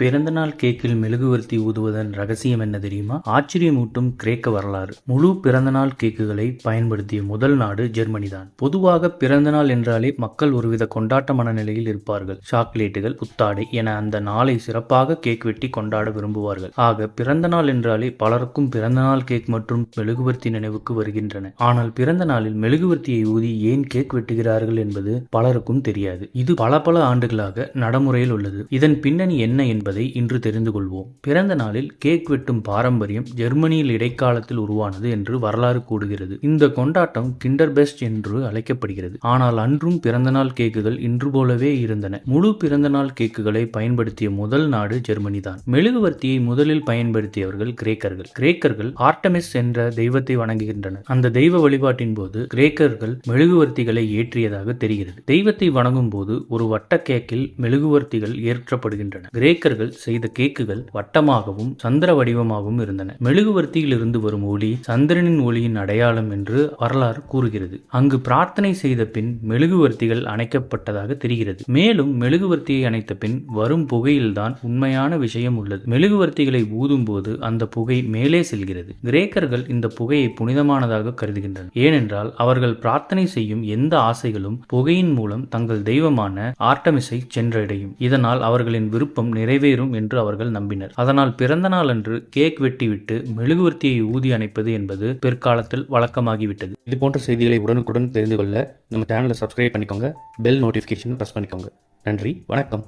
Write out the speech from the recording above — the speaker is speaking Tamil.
பிறந்தநாள் கேக்கில் மெழுகுவர்த்தி ஊதுவதன் ரகசியம் என்ன தெரியுமா? ஆச்சரியமூட்டும் கிரேக்க வரலாறு. முழு பிறந்தநாள் கேக்குகளை பயன்படுத்திய முதல் நாடு ஜெர்மனி தான். பொதுவாக பிறந்தநாள் என்றாலே மக்கள் ஒருவித கொண்டாட்ட மனநிலையில் இருப்பார்கள். சாக்லேட்டுகள் புத்தாடை என அந்த நாளை சிறப்பாக கேக் வெட்டி கொண்டாட விரும்புவார்கள். ஆக பிறந்தநாள் என்றாலே பலருக்கும் பிறந்தநாள் கேக் மற்றும் மெழுகுவர்த்தி நினைவுக்கு வருகின்றன. ஆனால் பிறந்த நாளில் மெழுகுவர்த்தியை ஊதி ஏன் கேக் வெட்டுகிறார்கள் என்பது பலருக்கும் தெரியாது. இது பல பல ஆண்டுகளாக நடைமுறையில் உள்ளது. இதன் பின்னணி என்ன என்பதை இன்று தெரிந்து கொள்வோம். பிறந்த நாளில் கேக் வெட்டும் பாரம்பரியம் ஜெர்மனியில் இடைக்காலத்தில் உருவானது என்று வரலாறு கூடுகிறது இந்த கொண்டாட்டம் கிண்டர் பெஸ்ட் என்று அழைக்கப்படுகிறது. ஆனால் அன்றும் பிறந்தநாள் கேக்குகள் இன்று போலவே இருந்தன. முழு பிறந்தநாள் கேக்குகளை பயன்படுத்திய முதல் நாடு ஜெர்மனி தான். மெழுகுவர்த்தியை முதலில் பயன்படுத்தியவர்கள் கிரேக்கர்கள். கிரேக்கர்கள் ஆர்டமிஸ் என்ற தெய்வத்தை வணங்குகின்றனர். அந்த தெய்வ வழிபாட்டின் போது கிரேக்கர்கள் மெழுகுவர்த்திகளை ஏற்றியதாக தெரிகிறது. தெய்வத்தை வணங்கும் போது ஒரு வட்ட கேக்கில் மெழுகுவர்த்திகள் ஏற்றப்படுகின்றன. கிரேக்கர்கள் செய்த கேக்குகள் வட்டமாகவும் சந்திர வடிவமாகவும் இருந்தன. மெழுகுவர்த்தியில் இருந்து வரும் ஒளி சந்திரனின் ஒளியின் அடையாளம் என்று வரலாறு கூறுகிறது. அங்கு பிரார்த்தனை செய்த பின் மெழுகுவர்த்திகள் அணைக்கப்பட்டதாக தெரிகிறது. மேலும் மெழுகுவர்த்தியை அணைத்த பின் வரும் புகையில்தான் உண்மையான விஷயம் உள்ளது. மெழுகுவர்த்திகளை ஊதும் போது அந்த புகை மேலே செல்கிறது. கிரேக்கர்கள் இந்த புகையை புனிதமானதாக கருதுகின்றனர். ஏனென்றால் அவர்கள் பிரார்த்தனை செய்யும் எந்த ஆசைகளும் புகையின் மூலம் தங்கள் தெய்வமான ஆர்டமிஸை சென்றடையும். இதனால் அவர்களின் விருப்பம் நிறைவேறும் என்று அவர்கள் நம்பினர். அதனால் பிறந்த நாள் அன்று கேக் வெட்டிவிட்டு மெழுகுவர்த்தியை ஊதி அணைப்பது என்பது பிற்காலத்தில் வழக்கமாகிவிட்டது. இது போன்ற செய்திகளை உடனுக்குடன் தெரிந்து கொள்ள நம்ம சேனலை சப்ஸ்கிரைப் பண்ணிக்கோங்க. பெல் நோட்டிஃபிகேஷன் ப்ரெஸ் பண்ணிக்கோங்க. நன்றி வணக்கம்.